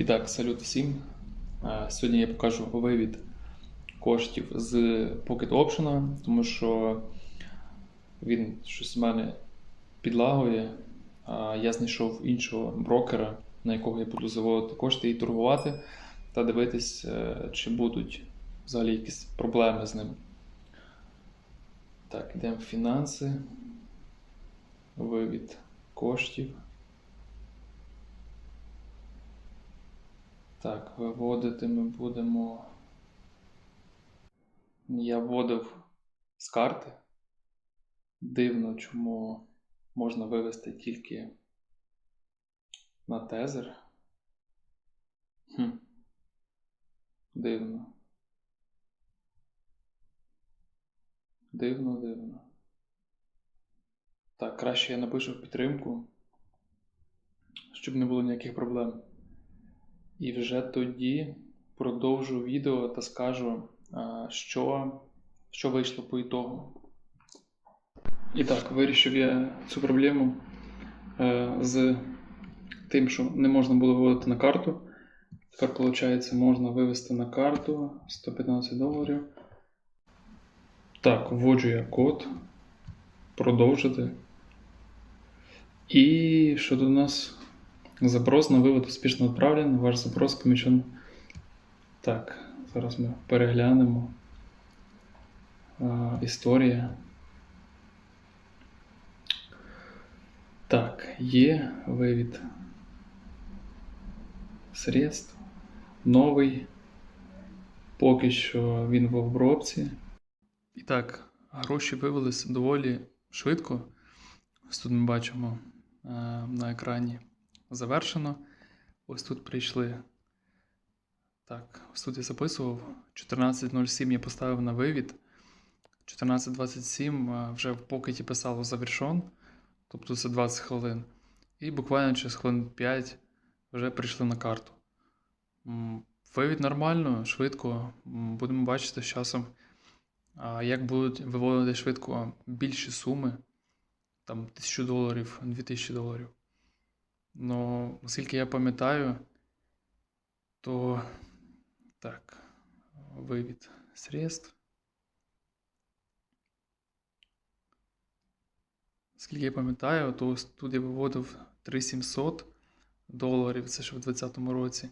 І так, салют всім. Е, Сьогодні я покажу вивід коштів з Pocket Option, тому що він щось в мене підлагує. Я знайшов іншого брокера, на якого я буду заводити кошти і торгувати, та дивитись, е, чи будуть взагалі якісь проблеми з ним. Так, йдемо в фінанси. Вивід коштів. Так, виводити ми будемо. Я вводив з карти. Дивно, чому можна вивести тільки на тезер. Хм. Дивно. Дивно, дивно. Так, краще я напишу в підтримку, щоб не було ніяких проблем. І вже тоді продовжу відео та скажу, що, що вийшло по ітогу. І так, вирішив я цю проблему е, з тим, що не можна було виводити на карту. Тепер, виходить, можна вивести на карту 115 доларів. Так, вводжу я код. Продовжити. І що до нас? Запрос на вивод успішно відправлений. Ваш запрос помічен. Так, зараз ми переглянемо. А, історія. Так, є вивід средств. Новий. Поки що він в обробці. І так, гроші вивелись доволі швидко. Ось тут ми бачимо е, на екрані завершено. Ось тут прийшли. Так, ось тут я записував. 14.07 я поставив на вивід. 14.27 е, вже в покеті писало завершен. Тобто це 20 хвилин. І буквально через хвилин 5 вже прийшли на карту. Вивід нормально, швидко. Будемо бачити з часом, як будуть виводити швидко більші суми. Там 1000 доларів, 2000 доларів. Ну, оскільки я пам'ятаю, то так, вивід средств. Скільки я пам'ятаю, то тут я виводив 3700 доларів, це ще в 2020 році,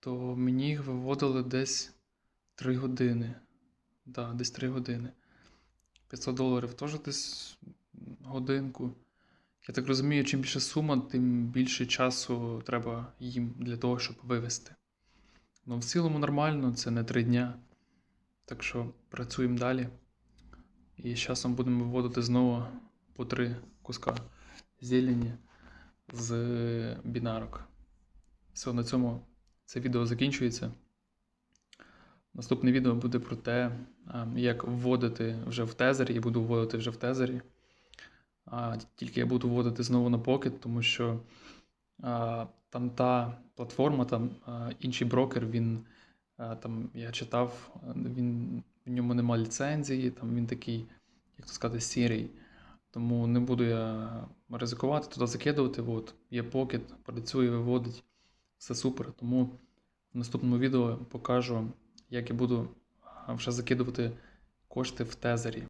то мені їх виводили десь 3 години. Да, десь 3 години. 500 доларів теж десь годинку. Я так розумію, чим більше сума, тим більше часу треба їм для того, щоб вивести. Ну, в цілому нормально, це не 3 дня. Так що працюємо далі. І з часом будемо виводити знову по 3 куска зелені з бінарок. Все, на цьому це відео закінчується. Наступне відео буде про те, як вводити вже в тезері. Я буду вводити вже в тезері. А, тільки я буду вводити знову на Pocket, тому що а, там та платформа, там а, інший брокер, він а, там я читав, він в ньому немає ліцензії, там він такий, як то сказати, сірий. Тому не буду я ризикувати туди закидувати. От, є Pocket, працює, виводить, все супер. Тому в наступному відео покажу, як я буду вже закидувати кошти в тезері.